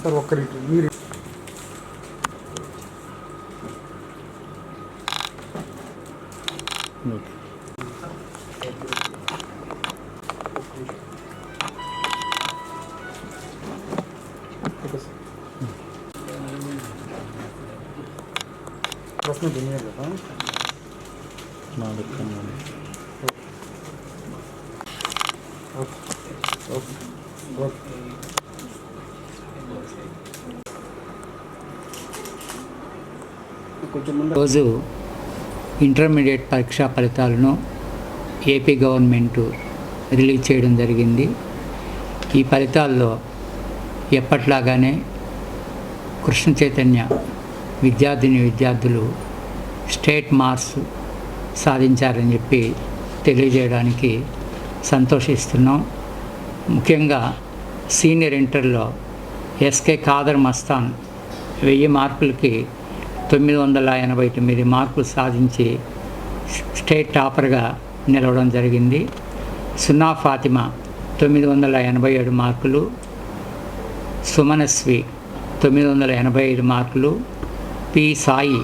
Sir ಒಕ್ಕರಿಟ್ಟು ನೀರು okay ಪ್ರಶ್ನೆ ಬಂದಿದೆ ನಾಲ್ಕು రోజు ఇంటర్మీడియట్ పరీక్షా ఫలితాలను ఏపీ గవర్నమెంట్ రిలీజ్ చేయడం జరిగింది. ఈ ఫలితాల్లో ఎప్పట్లాగానే కృష్ణ చైతన్య విద్యార్థిని విద్యార్థులు స్టేట్ మార్క్స్ సాధించారని చెప్పి తెలియజేయడానికి సంతోషిస్తున్నాం. ముఖ్యంగా సీనియర్ ఇంటర్లో ఎస్కే ఖాదర్ మస్తాన్ వెయ్యి మార్కులకి తొమ్మిది వందల ఎనభై తొమ్మిది మార్కులు సాధించి స్టేట్ టాపర్గా నిలవడం జరిగింది. సున్నా ఫాతిమా తొమ్మిది వందల ఎనభై ఏడు మార్కులు సుమనస్వి తొమ్మిది వందల ఎనభై ఐదు మార్కులు పి సాయి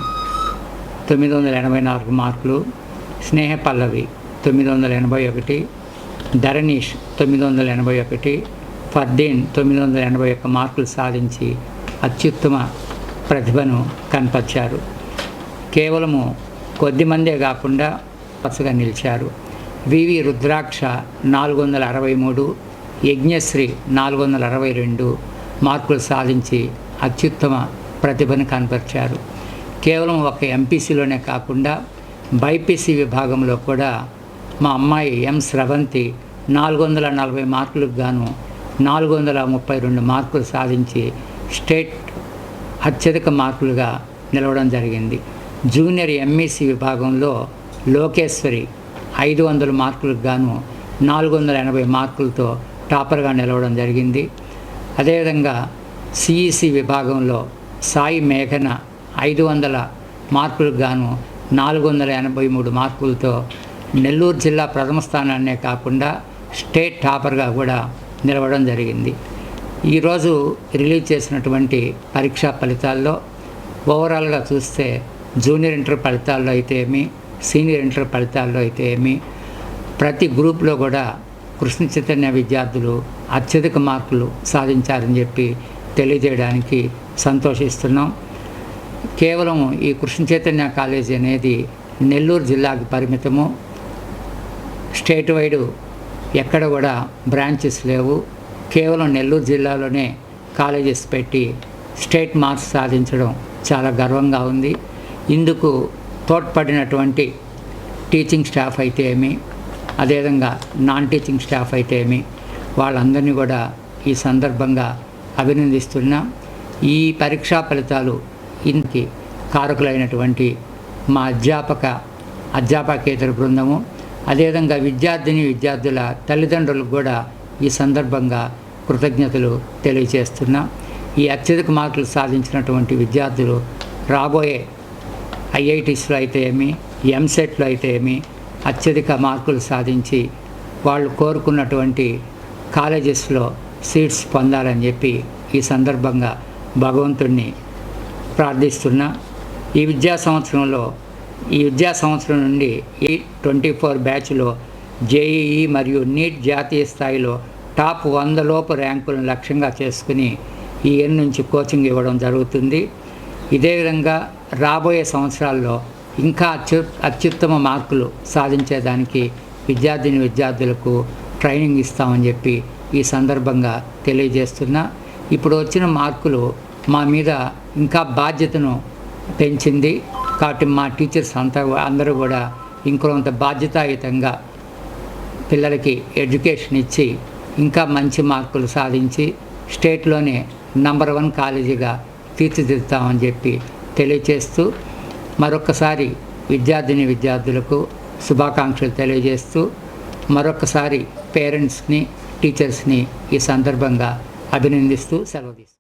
తొమ్మిది వందల ఎనభై నాలుగు మార్కులు స్నేహ పల్లవి తొమ్మిది వందల ఎనభై ఒకటి ధరణీష్ తొమ్మిది వందల ఎనభై ఒకటి ఫర్దీన్ తొమ్మిది వందల ఎనభై ఒక్క మార్కులు సాధించి అత్యుత్తమ ప్రతిభను కనపరిచారు. కేవలము కొద్దిమందే కాకుండా పసుగా నిలిచారు. వివి రుద్రాక్ష నాలుగు వందల అరవై మూడు యజ్ఞశ్రీ నాలుగు వందల అరవై రెండు మార్కులు సాధించి అత్యుత్తమ ప్రతిభను కనపరిచారు. కేవలం ఒక ఎంపీసీలోనే కాకుండా బైపీసీ విభాగంలో కూడా మా అమ్మాయి ఎం స్రవంతి నాలుగు వందల నలభై మార్కులకు గాను నాలుగు వందల ముప్పై రెండు మార్కులు సాధించి స్టేట్ అత్యధిక మార్కులుగా నిలవడం జరిగింది. జూనియర్ ఎంఈసి విభాగంలో లోకేశ్వరి ఐదు వందల మార్కులకు గాను నాలుగు వందల ఎనభై మార్కులతో టాపర్గా నిలవడం జరిగింది. అదేవిధంగా సిఈసి విభాగంలో సాయి మేఘన ఐదు వందల మార్కులకు గాను నాలుగు వందల ఎనభై మూడు మార్కులతో నెల్లూరు జిల్లా ప్రథమ స్థానాన్నే కాకుండా స్టేట్ టాపర్గా కూడా నిలవడం జరిగింది. ఈరోజు రిలీజ్ చేసినటువంటి పరీక్షా ఫలితాల్లో ఓవరాల్గా చూస్తే జూనియర్ ఇంటర్ ఫలితాల్లో అయితే ఏమి సీనియర్ ఇంటర్ ఫలితాల్లో అయితే ఏమి ప్రతి గ్రూప్లో కూడా కృష్ణ చైతన్య విద్యార్థులు అత్యధిక మార్కులు సాధించారని చెప్పి తెలియజేయడానికి సంతోషిస్తున్నాం. కేవలం ఈ కృష్ణ చైతన్య కాలేజీ అనేది నెల్లూరు జిల్లాకు పరిమితము. స్టేట్ వైడ్ ఎక్కడ కూడా బ్రాంచెస్ లేవు. కేవలం నెల్లూరు జిల్లాలోనే కాలేజెస్ పెట్టి స్టేట్ మార్క్స్ సాధించడం చాలా గర్వంగా ఉంది. ఇందుకు తోడ్పడినటువంటి టీచింగ్ స్టాఫ్ అయితే ఏమి? అదేవిధంగా నాన్ టీచింగ్ స్టాఫ్ అయితే ఏమి? వాళ్ళందరినీ కూడా ఈ సందర్భంగా అభినందిస్తున్నా. ఈ పరీక్షా ఫలితాలు ఇంటికి కారకులైనటువంటి మా అధ్యాపక అధ్యాపకేతర బృందము అదేవిధంగా విద్యార్థిని విద్యార్థుల తల్లిదండ్రులకు కూడా ఈ సందర్భంగా కృతజ్ఞతలు తెలియజేస్తున్నా. ఈ అత్యధిక మార్కులు సాధించినటువంటి విద్యార్థులు రాబోయే ఐఐటీస్లో అయితే ఏమి ఎంసెట్లో అయితే ఏమి అత్యధిక మార్కులు సాధించి వాళ్ళు కోరుకున్నటువంటి కాలేజెస్లో సీట్స్ పొందాలని చెప్పి ఈ సందర్భంగా భగవంతుణ్ణి ప్రార్థిస్తున్నా. ఈ విద్యా సంవత్సరంలో ఈ విద్యా సంవత్సరం నుండి ఈ ట్వంటీ ఫోర్ బ్యాచ్లో జేఈఈ మరియు నీట్ జాతీయ స్థాయిలో టాప్ వంద లోపు ర్యాంకులను లక్ష్యంగా చేసుకుని ఈ నుంచి కోచింగ్ ఇవ్వడం జరుగుతుంది. ఇదే విధంగా రాబోయే సంవత్సరాల్లో ఇంకా అత్యు అత్యుత్తమ మార్కులు సాధించేదానికి విద్యార్థిని విద్యార్థులకు ట్రైనింగ్ ఇస్తామని చెప్పి ఈ సందర్భంగా తెలియజేస్తున్నా. ఇప్పుడు వచ్చిన మార్కులు మా మీద ఇంకా బాధ్యతను పెంచింది. కాబట్టి మా టీచర్స్ అంతా అందరూ కూడా ఇంకొంత బాధ్యతాయుతంగా పిల్లలకి ఎడ్యుకేషన్ ఇచ్చి ఇంకా మంచి మార్కులు సాధించి స్టేట్లోనే నంబర్ వన్ కాలేజీగా తీర్చిదిద్దామని చెప్పి తెలియచేస్తూ మరొకసారి విద్యార్థిని విద్యార్థులకు శుభాకాంక్షలు తెలియజేస్తూ మరొకసారి పేరెంట్స్ని టీచర్స్ని ఈ సందర్భంగా అభినందిస్తూ సెలవు తీసుకుంటాను